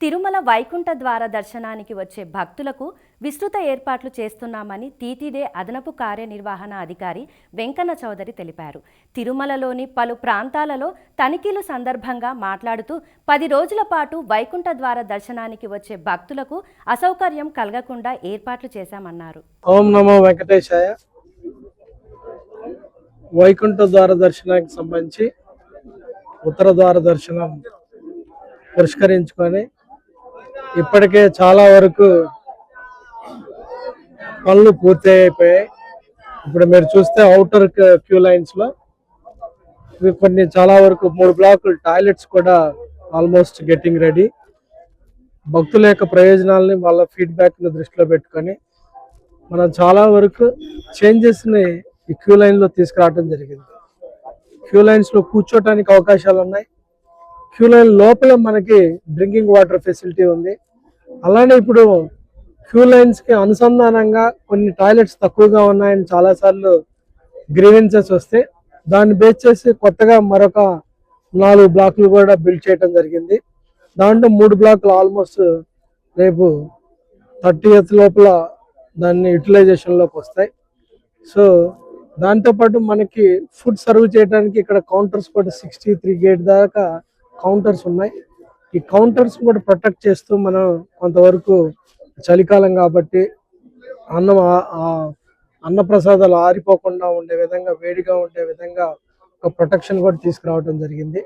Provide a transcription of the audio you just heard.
తిరుమల వైకుంఠ ద్వార దర్శనానికి వచ్చే భక్తులకు విస్తృత ఏర్పాట్లు చేస్తున్నామని టీటీడీ అదనపు కార్యనిర్వహణ అధికారి వెంకన్న చౌదరి తెలిపారు. తిరుమలలోని పలు ప్రాంతాలలో తనిఖీలు సందర్భంగా మాట్లాడుతూ పది రోజుల పాటు వైకుంఠ ద్వార దర్శనానికి వచ్చే భక్తులకు అసౌకర్యం కలగకుండా ఏర్పాట్లు చేశామన్నారు. ఓం నమో వెంకటేశాయ. వైకుంఠ ద్వార దర్శనానికి సంబంధించి ఉత్తర ద్వార దర్శనం పరిష్కరించుకొని ఇప్పటికే చాలా వరకు పనులు పూర్తి అయిపోయాయి ఇప్పుడు మీరు చూస్తే అవుటర్ క్యూ లైన్స్లో కొన్ని చాలా వరకు మూడు బ్లాకులు టాయిలెట్స్ కూడా ఆల్మోస్ట్ గెట్టింగ్ రెడీ భక్తుల యొక్క ప్రయోజనాలని వాళ్ళ ఫీడ్బ్యాక్ని దృష్టిలో పెట్టుకొని మనం చాలా వరకు చేంజెస్ని ఈ క్యూ లైన్లో తీసుకురావడం జరిగింది. క్యూ లైన్స్లో కూర్చోటానికి అవకాశాలు ఉన్నాయి క్యూ లైన్ లోపల మనకి డ్రింకింగ్ వాటర్ ఫెసిలిటీ ఉంది. అలానే ఇప్పుడు క్యూ లైన్స్కి అనుసంధానంగా కొన్ని టాయిలెట్స్ తక్కువగా ఉన్నాయని చాలాసార్లు గ్రీవెన్సెస్ వస్తే దాన్ని బేస్ చేసి కొత్తగా మరొక నాలుగు బ్లాక్లు కూడా బిల్డ్ చేయడం జరిగింది. దాంట్లో మూడు బ్లాక్లు ఆల్మోస్ట్ రేపు థర్టీ లోపల దాన్ని యూటిలైజేషన్లోకి వస్తాయి. సో దాంతోపాటు మనకి ఫుడ్ సర్వ్ చేయడానికి ఇక్కడ కౌంటర్స్ కూడా సిక్స్టీ త్రీ గేట్ దాకా కౌంటర్స్ ఉన్నాయి. ఈ కౌంటర్స్ కూడా ప్రొటెక్ట్ చేస్తూ మనం కొంతవరకు చలికాలం కాబట్టి అన్నం ఆ- అన్న ప్రసాదాలు ఆరిపోకుండా ఉండే విధంగా వేడిగా ఉండే విధంగా ఒక ప్రొటెక్షన్ కూడా తీసుకురావడం జరిగింది.